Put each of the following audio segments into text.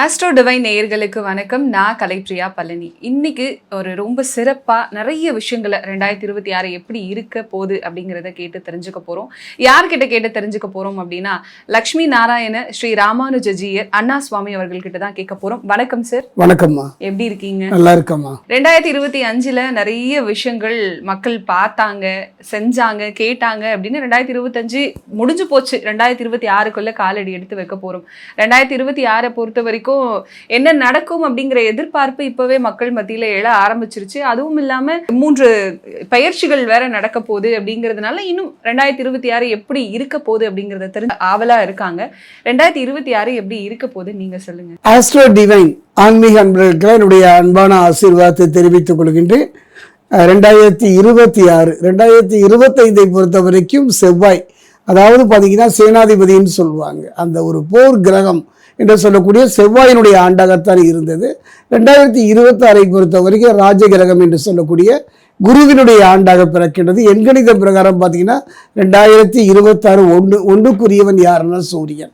Astro divine நேயர்களுக்கு வணக்கம். நான் கலைப்ரியா பழனி. இன்னைக்கு ஒரு ரொம்ப சிறப்பா நிறைய விஷயங்களை ரெண்டாயிரத்தி இருபத்தி ஆறு எப்படி இருக்க போகுது அப்படிங்கிறத கேட்டு தெரிஞ்சுக்க போறோம். யார்கிட்ட கேட்டு தெரிஞ்சுக்க போறோம் அப்படின்னா லக்ஷ்மி நாராயண ஸ்ரீ ராமானுஜஜியர் அண்ணா சுவாமி அவர்கள்கிட்ட தான் கேட்க போறோம். வணக்கம் சார் வணக்கம்மா. எப்படி இருக்கீங்க? நல்லா இருக்கம்மா. ரெண்டாயிரத்தி இருபத்தி அஞ்சுல நிறைய விஷயங்கள் மக்கள் பார்த்தாங்க செஞ்சாங்க கேட்டாங்க அப்படின்னு ரெண்டாயிரத்தி இருபத்தஞ்சு முடிஞ்சு போச்சு. ரெண்டாயிரத்தி இருபத்தி ஆறுக்குள்ள காலடி எடுத்து வைக்க போறோம். ரெண்டாயிரத்தி இருபத்தி ஆறை பொறுத்த வரைக்கும் வரைக்கும் என்ன நடக்கும் அப்படிங்கிற எதிர்பார்ப்பு இப்பவே மக்கள் மத்தியில எழ ஆரம்பிச்சிருச்சு. அதுவும் இல்லாம மூன்று பயிற்சிகள் வேற நடக்க போகுது அப்படிங்கிறதுனால இன்னும் ரெண்டாயிரத்தி இருபத்தி ஆறு எப்படி இருக்க போகுது அப்படிங்கறத தெரிஞ்சு ஆவலா இருக்காங்க. ரெண்டாயிரத்தி இருபத்தி ஆறு எப்படி இருக்க போகுது நீங்க சொல்லுங்க. ஆஸ்ட்ரோ டிவைன் ஆன்மீக அன்பர்களுக்கு என்னுடைய அன்பான ஆசீர்வாதத்தை தெரிவித்துக் கொள்கின்றேன். ரெண்டாயிரத்தி இருபத்தி ஆறு ரெண்டாயிரத்தி இருபத்தைந்தை பொறுத்த வரைக்கும் செவ்வாய் அதாவது பார்த்தீங்கன்னா சேனாதிபதின்னு சொல்லுவாங்க. அந்த ஒரு போர் கிரகம் என்று சொல்லக்கூடிய செவ்வாயினுடைய ஆண்டாகத்தான் இருந்தது. ரெண்டாயிரத்தி இருபத்தாறை பொறுத்த வரைக்கும் ராஜ கிரகம் என்று சொல்லக்கூடிய குருவினுடைய ஆண்டாக பிறக்கின்றது. எண்கணித பிரகாரம் பார்த்தீங்கன்னா ரெண்டாயிரத்தி இருபத்தாறு ஒன்று ஒன்றுக்குரியவன் யாருன்னா சூரியன்.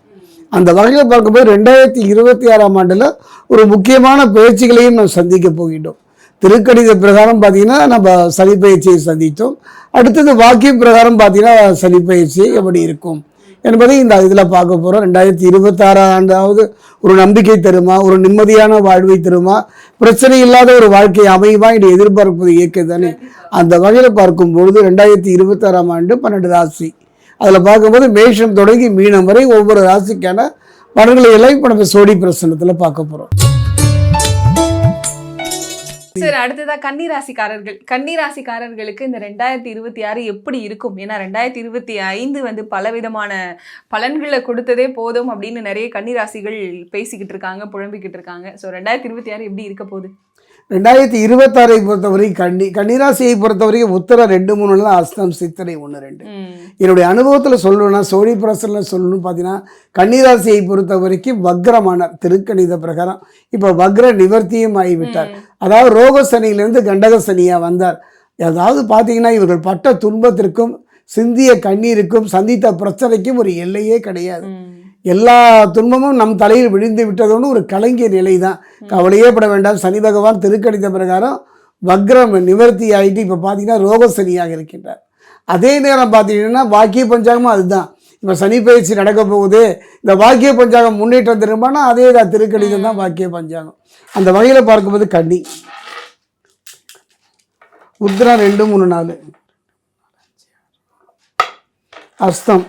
அந்த வகையில் பார்க்கும்போது ரெண்டாயிரத்தி இருபத்தி ஆறாம் ஆண்டில் ஒரு முக்கியமான பயிற்சிகளையும் நாம் சந்திக்க போகின்றோம். திருக்கணித பிரகாரம் பார்த்தீங்கன்னா நம்ம சனி பயிற்சியை சந்தித்தோம். அடுத்தது வாக்கிய பிரகாரம் பார்த்தீங்கன்னா சனி பயிற்சி எப்படி இருக்கும்? என்பதை இந்த இதில் பார்க்க போகிறோம் ரெண்டாயிரத்தி இருபத்தாறாம் ஆண்டாவது ஒரு நம்பிக்கை தருமா? ஒரு நிம்மதியான வாழ்வை தருமா? பிரச்சனை இல்லாத ஒரு வாழ்க்கை அமையுமா? என்று எதிர்பார்ப்பது இயற்கை தானே. அந்த வகையில் பார்க்கும் பொழுது ரெண்டாயிரத்தி இருபத்தாறாம் ஆண்டு பன்னெண்டு ராசி. அதில் பார்க்கும்போது மேஷம் தொடங்கி மீனம் வரை ஒவ்வொரு ராசிக்கான பலன்களை எல்லாம் இப்போ நம்ம சோடி பிரசனத்தில் பார்க்க போகிறோம் சரி அடுத்ததா கன்னிராசிக்காரர்கள். கன்னிராசிக்காரர்களுக்கு இந்த ரெண்டாயிரத்தி இருபத்தி ஆறு எப்படி இருக்கும்? ஏன்னா ரெண்டாயிரத்தி இருபத்தி ஐந்து வந்து பலவிதமான பலன்களை கொடுத்ததே போதும் அப்படின்னு நிறைய கன்னிராசிகள் பேசிக்கிட்டு இருக்காங்க புழம்பிக்கிட்டு இருக்காங்க. ஸோ ரெண்டாயிரத்தி இருபத்தி ஆறு எப்படி இருக்க போகுது? ரெண்டாயிரத்தி இருபத்தாறை பொறுத்தவரைக்கும் கன்னி கன்னிராசியை பொறுத்தவரைக்கும் உத்தர ரெண்டு மூணுல அஸ்தம் சித்திரை ஒன்று ரெண்டு. என்னுடைய அனுபவத்தில் சொல்லணும்னா சோழி பிரசனில் சொல்லணும்னு பார்த்தீங்கன்னா கன்னிராசியை பொறுத்த வரைக்கும் வக்ரமான திருக்கணித பிரகாரம் இப்போ வக்ர நிவர்த்தியும் ஆகிவிட்டார். அதாவது ரோக சனியிலிருந்து கண்டக சனியாக வந்தார். அதாவது பார்த்தீங்கன்னா இவர்கள் பட்ட துன்பத்திற்கும் சிந்திய கண்ணீருக்கும் சந்தித்த பிரச்சனைக்கும் ஒரு எல்லையே கிடையாது. எல்லா துன்பமும் நம் தலையில் விழுந்து விட்டதோடு ஒரு கலங்கிய நிலை தான் கவலையே பட வேண்டாம். சனி பகவான் திருக்கணித பிரகாரம் வக்ரம் நிவர்த்தி ஆகிட்டு இப்போ பார்த்தீங்கன்னா ரோக சனியாக இருக்கின்றார். அதே நேரம் பார்த்தீங்கன்னா வாக்கிய பஞ்சாங்கமும் அதுதான். இப்போ சனி பயிற்சி நடக்க போகுது. இந்த வாக்கிய பஞ்சாங்கம் முன்னேற்றம் திரும்பினா அதே தான் திருக்கணிதம் தான் வாக்கிய பஞ்சாங்கம். அந்த வகையில் பார்க்கும்போது கண்ணி உத்ரா ரெண்டு மூணு நாலு. அஸ்தம்.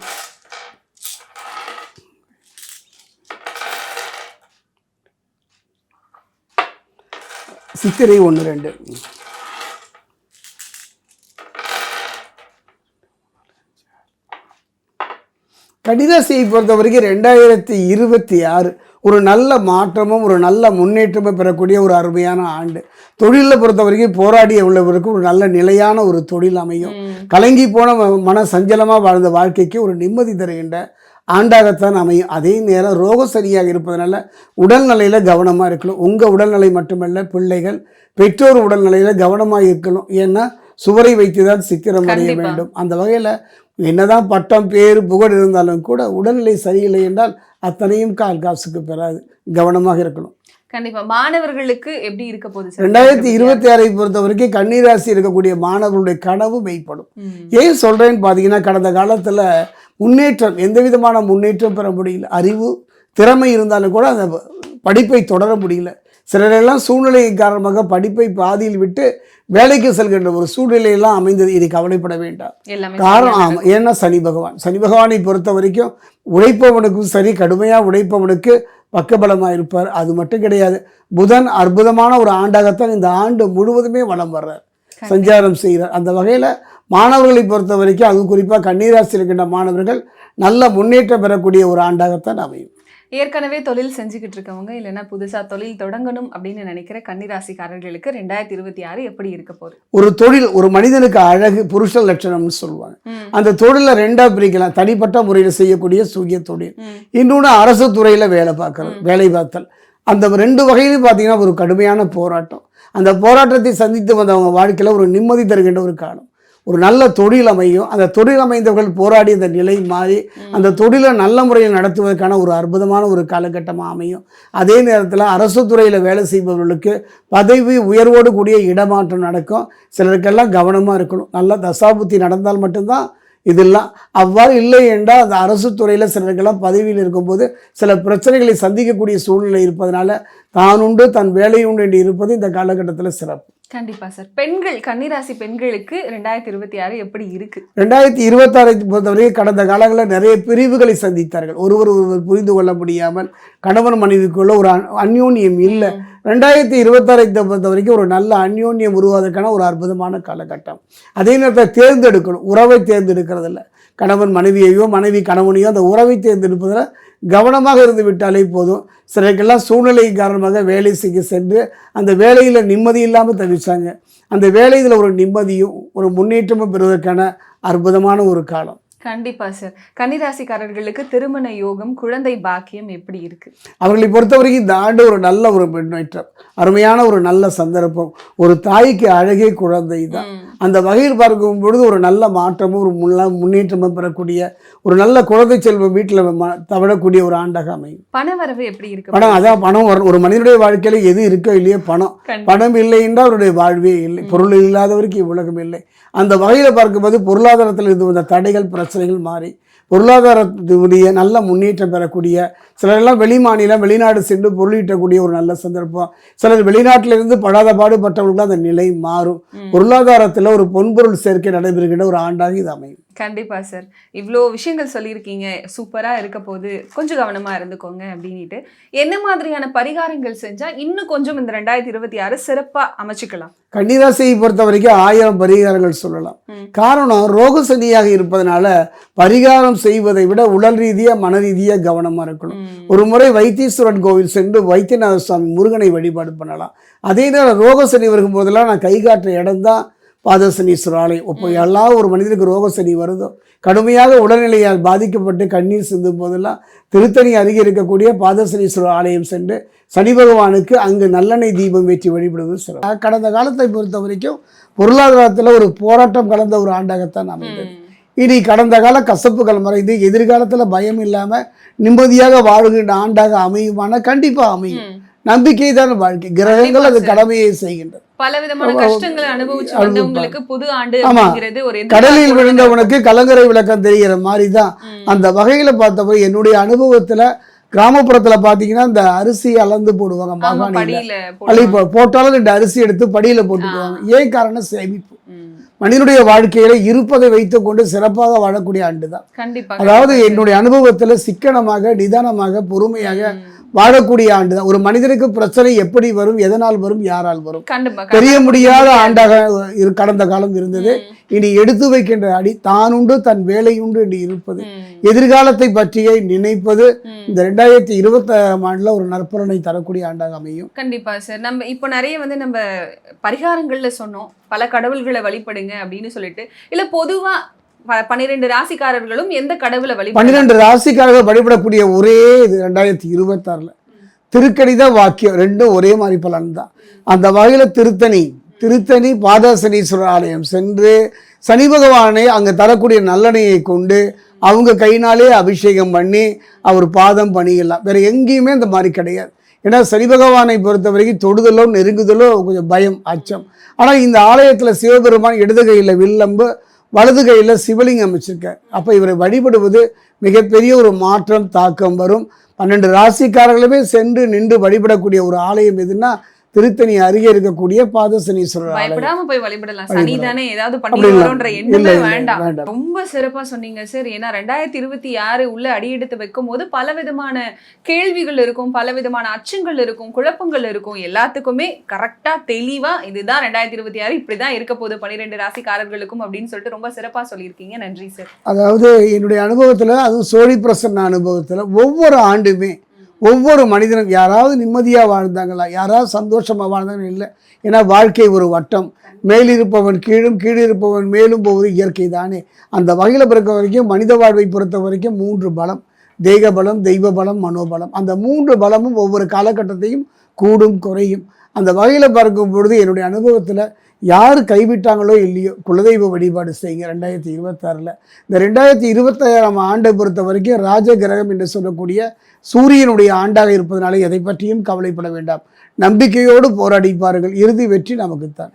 சித்திரை ஒன்று ரெண்டு. கடிதாசியை பொறுத்த வரைக்கும் ரெண்டாயிரத்தி இருபத்தி ஆறு ஒரு நல்ல மாற்றமும் ஒரு நல்ல முன்னேற்றமும் பெறக்கூடிய ஒரு அருமையான ஆண்டு. தொழிலை பொறுத்த வரைக்கும் போராடிய உள்ளவருக்கு ஒரு நல்ல நிலையான ஒரு தொழில் அமையும். கலங்கி போன மன சஞ்சலமாக வாழ்ந்த வாழ்க்கைக்கு ஒரு நிம்மதி தருகின்ற ஆண்டாகத்தான் அமையும். அதே நேரம் ரோக சரியாக இருப்பதனால உடல்நிலையில் கவனமாக இருக்கணும். உங்கள் உடல்நிலை மட்டுமல்ல பிள்ளைகள் பெற்றோர் உடல்நிலையில் கவனமாக இருக்கணும். ஏன்னா சுவரை வைத்து தான் சித்திரம் அடைய. வேண்டும். அந்த வகையில் என்னதான் பட்டம் பேர் புகழ் இருந்தாலும் கூட உடல்நிலை சரியில்லை என்றால் அத்தனையும் கால் காசுக்கு பெறாது. கவனமாக இருக்கணும். கண்டிப்பா. மாணவர்களுக்கு எப்படி இருக்க போகுது ரெண்டாயிரத்தி இருபத்தி ஆறை பொறுத்த வரைக்கும் கன்னிராசி இருக்கக்கூடிய மாணவர்களுடைய கனவு மெய்ப்படும். ஏன் சொல்கிறேன்னு பார்த்தீங்கன்னா கடந்த காலத்தில் முன்னேற்றம் எந்த விதமான முன்னேற்றம் பெற முடியல. அறிவு திறமை இருந்தாலும் கூட அந்த படிப்பை தொடர முடியல. சிலரெல்லாம் சூழ்நிலை காரணமாக படிப்பை பாதியில் விட்டு வேலைக்கு செல்கின்ற ஒரு சூழ்நிலையெல்லாம் அமைந்தது. இனி கவலைப்பட வேண்டாம். காரணம் ஆமாம் ஏன்னா சனி பகவான். சனி பகவானை பொறுத்த வரைக்கும் உழைப்பவனுக்கும் சரி கடுமையாக உழைப்பவனுக்கு பக்கபலமாக இருப்பார். அது மட்டும் கிடையாது. புதன் அற்புதமான ஒரு ஆண்டாகத்தான் இந்த ஆண்டு முழுவதுமே வலம் வர்றார். சஞ்சாரம் செய்கிறார். அந்த வகையில் மாணவர்களை பொறுத்த வரைக்கும் அதுவும் குறிப்பாக கண்ணீராசி இருக்கின்ற மாணவர்கள் நல்ல முன்னேற்றம் பெறக்கூடிய ஒரு ஆண்டாகத்தான் அமையும். ஏற்கனவே தொழில் செஞ்சுக்கிட்டு இருக்கவங்க இல்லைன்னா புதுசா தொழில் தொடங்கணும் அப்படின்னு நினைக்கிற கன்னிராசிக்காரர்களுக்கு ரெண்டாயிரத்தி இருபத்தி ஆறு எப்படி இருக்க போகுது? ஒரு தொழில் ஒரு மனிதனுக்கு அழகு புருஷ லட்சணம்னு சொல்லுவாங்க. அந்த தொழிலை ரெண்டா பிரிக்கலாம். தனிப்பட்ட முறையில் செய்யக்கூடிய சுய தொழில். இன்னொன்று அரசு துறையில் வேலை பார்க்கறது வேலை பார்த்தல். அந்த ரெண்டு வகையிலும் பார்த்தீங்கன்னா ஒரு கடுமையான போராட்டம். அந்த போராட்டத்தை சந்தித்து வந்தவங்க வாழ்க்கையில் ஒரு நிம்மதி தருகின்ற ஒரு காலம். ஒரு நல்ல தொழில் அமையும். அந்த தொழில் அமைந்தவர்கள் போராடி அந்த நிலை மாறி அந்த தொழிலை நல்ல முறையில் நடத்துவதற்கான ஒரு அற்புதமான ஒரு காலகட்டமாக அமையும். அதே நேரத்தில் அரசு துறையில் வேலை செய்பவர்களுக்கு பதவி உயர்வோடு கூடிய இடமாற்றம் நடக்கும். சிலருக்கெல்லாம் கவனமாக இருக்கணும். நல்ல தசாபுத்தி நடந்தால் மட்டும்தான் இதெல்லாம். அவ்வாறு இல்லை என்றால் அந்த அரசு துறையில் சிலருக்கெல்லாம் பதவியில் இருக்கும்போது சில பிரச்சனைகளை சந்திக்கக்கூடிய சூழ்நிலை இருப்பதனால தான் உண்டு தன் வேலை உண்டு என்று இருப்பது இந்த காலகட்டத்தில் சிறப்பு. கண்டிப்பா சார் பெண்கள் கன்னிராசி பெண்களுக்கு ரெண்டாயிரத்தி இருபத்தி ஆறு எப்படி இருக்கு? ரெண்டாயிரத்தி இருபத்தாறை பொறுத்தவரை கடந்த காலங்களில் நிறைய பிரிவுகளை சந்தித்தார்கள். ஒருவர் ஒருவர் புரிந்து கொள்ள முடியாமல் கணவன் மனைவிக்குள்ள ஒரு அந்யோன்யம் இல்லை. ரெண்டாயிரத்தி இருபத்தாறை பொறுத்த வரைக்கும் ஒரு நல்ல அந்யோன்யம் உருவாவதற்கான ஒரு அற்புதமான காலகட்டம். அதே நேரத்தில் தேர்ந்தெடுக்கணும். உறவை தேர்ந்தெடுக்கிறதில்ல. கணவன் மனைவியையோ மனைவி கணவனையோ அந்த உறவை தேர்ந்தெடுப்பதில் கவனமாக இருந்து விட்டாலே போதும். சிலருக்கெல்லாம் சூழ்நிலை காரணமாக வேலை செய்ய சென்று அந்த வேலையில் நிம்மதி இல்லாமல் தவிச்சாங்க. அந்த வேலையில் ஒரு நிம்மதியும் ஒரு முன்னேற்றமும் பெறுவதற்கான அற்புதமான ஒரு காலம். கண்டிப்பா சார் கன்னிராசிக்காரர்களுக்கு திருமண யோகம் குழந்தை பாக்கியம் எப்படி இருக்கு? அவர்களை பொறுத்தவரைக்கும் இந்த ஆண்டு ஒரு நல்ல ஒரு முன்னேற்றம் அருமையான ஒரு நல்ல சந்தர்ப்பம். ஒரு தாய்க்கு அழகே குழந்தை தான். அந்த வகையில் பார்க்கும் பொழுது ஒரு நல்ல மாற்றமும் ஒரு முன்ன முன்னேற்றமும் பெறக்கூடிய ஒரு நல்ல குழந்தை செல்வம் வீட்டில் தவிடக்கூடிய ஒரு ஆண்டாக அமையும். பணவரவு எப்படி இருக்கு? பணம் அதான் பணம் வரும் ஒரு மனிதனுடைய வாழ்க்கையில எது இருக்கோ இல்லையோ பணம். பணம் இல்லை என்றால் அவருடைய வாழ்வே இல்லை. பொருள் இல்லாதவருக்கு இவ்வுலகம் இல்லை. அந்த வகையில் பார்க்கும்போது பொருளாதாரத்தில் இருந்து வந்த தடைகள் பிரச்சனைகள் மாறி பொருளாதாரத்தினுடைய நல்ல முன்னேற்றம் பெறக்கூடிய சிலரெல்லாம் வெளி மாநிலம் வெளிநாடு சென்று பொருளீட்டக்கூடிய ஒரு நல்ல சந்தர்ப்பம். சிலர் வெளிநாட்டிலிருந்து படாத பாடுபட்டவர்களுக்கு அந்த நிலை மாறும். பொருளாதாரத்தில் ஒரு பொன்பொருள் சேர்க்கை நடைபெறுகின்ற ஒரு ஆண்டாக இது அமையும். கண்டிப்பா சார். இவ்வளோ விஷயங்கள் சொல்லியிருக்கீங்க. சூப்பரா இருக்க போது கொஞ்சம் கவனமா இருந்துக்கோங்க அப்படின்ட்டு என்ன மாதிரியான பரிகாரங்கள் செஞ்சா இன்னும் கொஞ்சம் இந்த ரெண்டாயிரத்தி இருபத்தி ஆறு சிறப்பா அமைச்சுக்கலாம்? கன்னிராசியை பொறுத்த வரைக்கும் ஆயிரம் பரிகாரங்கள் சொல்லலாம். காரணம் ரோக சனியாக இருப்பதனால பரிகாரம் செய்வதை விட உடல் ரீதியாக மன ரீதியாக கவனமாக இருக்கணும். ஒரு முறை வைத்தீஸ்வரன் கோவில் சென்று வைத்தியநாத சுவாமி முருகனை வழிபாடு பண்ணலாம். அதே நேரம் ரோக சனி வருகும் போதெல்லாம் நான் கை காட்டுற இடம்தான் பாதசனீஸ்வரர் ஆலயம் இப்போ எல்லா ஒரு மனிதனுக்கு ரோக சனி வருதோ கடுமையாக உடல்நிலையால் பாதிக்கப்பட்டு கண்ணீர் சிந்தும் போதெல்லாம் திருத்தணி அருகே இருக்கக்கூடிய பாதசனீஸ்வரர் ஆலயம் சென்று சனி பகவானுக்கு அங்கு நல்லெண்ணெய் தீபம் ஏற்றி வழிபடுவது சிறப்பு. கடந்த காலத்தை பொறுத்த வரைக்கும் பொருளாதாரத்தில் ஒரு போராட்டம் கலந்த ஒரு ஆண்டாகத்தான் அமைந்தது. இனி கடந்த கால கசப்புகள் மறைந்து எதிர்காலத்தில் பயம் இல்லாமல் நிம்மதியாக வாழ்கின்ற ஆண்டாக அமையுமானா? கண்டிப்பாக அமையும். நம்பிக்கை தான் வாழ்க்கை. கிரகங்கள் அது கடமையை செய்கின்றது. பல விதமான கஷ்டங்களை அனுபவிச்சு வந்தவங்களுக்கு புது ஆண்டு ஆமா. அப்படிங்கிறது ஒரு கடலில் எதிர்பார்ப்போட விழுந்தவனுக்கு கலங்கரை விளக்கம் தெரிகிற மாதிரி தான். அந்த வகையில் பார்த்தப்போ என்னுடைய அனுபவத்தில் கிராமப்புறத்தில் பார்த்தீங்கன்னா இந்த அரிசி அளந்து போடுவாங்க ஆமா மாகாணியில். படியில அள்ளி போடுவாங்க. போ- போட்டாலும் ரெண்டு அரிசி எடுத்து படியில் போட்டுக்குவாங்க. ஏன் காரணம் சேமிப்பு. மனிதனுடைய வாழ்க்கையில இருப்பதை வைத்துக்கொண்டு சிறப்பாக வாழக்கூடிய ஆண்டு தான் கண்டிப்பா அதாவது என்னுடைய அனுபவத்தில் சிக்கனமாக நிதானமாக பொறுமையாக. வாழக்கூடிய ஆண்டு தான் ஒரு மனிதனுக்கு பிரச்சனை எப்படி வரும் எதனால் வரும் யாரால் வரும்? தெரிய முடியாத ஆண்டாக கடந்த காலம் இருந்தது. இனி எடுத்து வைக்கின்ற அடி தான் உண்டு தன் வேலை உண்டு என்று இருப்பது. எதிர்காலத்தை பற்றியே நினைப்பது. இந்த ரெண்டாயிரத்தி இருபத்தாறாம் ஆண்டுல ஒரு நற்பலனை தரக்கூடிய ஆண்டாக அமையும். கண்டிப்பா சார் நம்ம இப்போ நிறைய வந்து நம்ம பரிகாரங்கள்ல சொன்னோம். பல கடவுள்களை வழிபடுங்க அப்படின்னு சொல்லிட்டு. இல்ல பொதுவா பன்னிரெண்டு ராசிக்காரர்களும் எந்த கடவுளை வழி பன்னிரெண்டு ராசிக்காரர்கள் வழிபடக்கூடிய ஒரே இது ரெண்டாயிரத்தி இருபத்தாறில். திருக்கணித வாக்கியம் ரெண்டும் ஒரே மாதிரி பலன் தான். அந்த வகையில் திருத்தணி திருத்தணி பாதசனீஸ்வரர் ஆலயம் சென்று சனி பகவானை அங்கே தரக்கூடிய நல்லணையை கொண்டு அவங்க கையினாலே அபிஷேகம் பண்ணி அவர் பாதம் பணியலாம். வேறு எங்கேயுமே அந்த மாதிரி கிடையாது. ஏன்னா சனி பகவானை பொறுத்த வரைக்கும் தொடுதலோ நெருங்குதலோ கொஞ்சம் பயம் அச்சம். ஆனால் இந்த ஆலயத்தில் சிவபெருமான் இடது கையில் வில்லம்பு வலது கையில் சிவலிங்கம் அமைச்சிருக்கார் அப்போ இவரை வழிபடுவது மிகப்பெரிய ஒரு மாற்றம் தாக்கம் வரும். பன்னெண்டு ராசிக்காரர்களுமே சென்று நின்று வழிபடக்கூடிய ஒரு ஆலயம் எதுன்னா திருத்தணி அருகே இருக்கக்கூடிய பாதசனீஸ்வரர் பயப்படாம போய் வழிபடலாம். சனி. தானே ஏதாவது அப்படி பண்ணி இல்ல. வரோன்ற இல்ல, எண்ணமே வேண்டாம். ரொம்ப சிறப்பா சொன்னீங்க சார் ஏன்னா ரெண்டாயிரத்தி இருபத்தி ஆறு உள்ள அடியெடுத்து வைக்கும் போது பல விதமான கேள்விகள் இருக்கும் பல விதமான அச்சங்கள் இருக்கும் குழப்பங்கள் இருக்கும். எல்லாத்துக்குமே கரெக்டா தெளிவா இதுதான் ரெண்டாயிரத்தி இருபத்தி ஆறு இப்படிதான் இருக்க போகுது பன்னிரெண்டு ராசிக்காரர்களுக்கும் அப்படின்னு சொல்லிட்டு ரொம்ப சிறப்பா சொல்லியிருக்கீங்க. நன்றி சார் அதாவது என்னுடைய அனுபவத்தில் அதுவும் சோழி பிரசன்ன அனுபவத்தில் ஒவ்வொரு ஆண்டுமே ஒவ்வொரு மனிதனும் யாராவது நிம்மதியாக வாழ்ந்தாங்களா? யாராவது சந்தோஷமாக வாழ்ந்தாங்கன்னு இல்லை. ஏன்னா வாழ்க்கை ஒரு வட்டம். மேலிருப்பவன் கீழும் கீழிருப்பவன் மேலும் போவது இயற்கை தானே. அந்த வகையில் பிறக்க வரைக்கும் மனித வாழ்வை பொறுத்த வரைக்கும் மூன்று பலம். தேக பலம் தெய்வ பலம் மனோபலம். அந்த மூன்று பலமும் ஒவ்வொரு காலகட்டத்தையும் கூடும் குறையும். அந்த வகையில் பார்க்கும் பொழுது என்னுடைய அனுபவத்தில் யார் கைவிட்டாங்களோ இல்லையோ குலதெய்வ வழிபாடு செய்யுங்க. ரெண்டாயிரத்தி இருபத்தாறில். இந்த ரெண்டாயிரத்தி இருபத்தாறாம் ஆண்டை பொறுத்த வரைக்கும் ராஜ கிரகம் என்று சொல்லக்கூடிய சூரியனுடைய ஆண்டாக இருப்பதனால எதை பற்றியும் கவலைப்பட வேண்டாம். நம்பிக்கையோடு போராடிப்பார்கள் இறுதி வெற்றி நமக்குத்தான்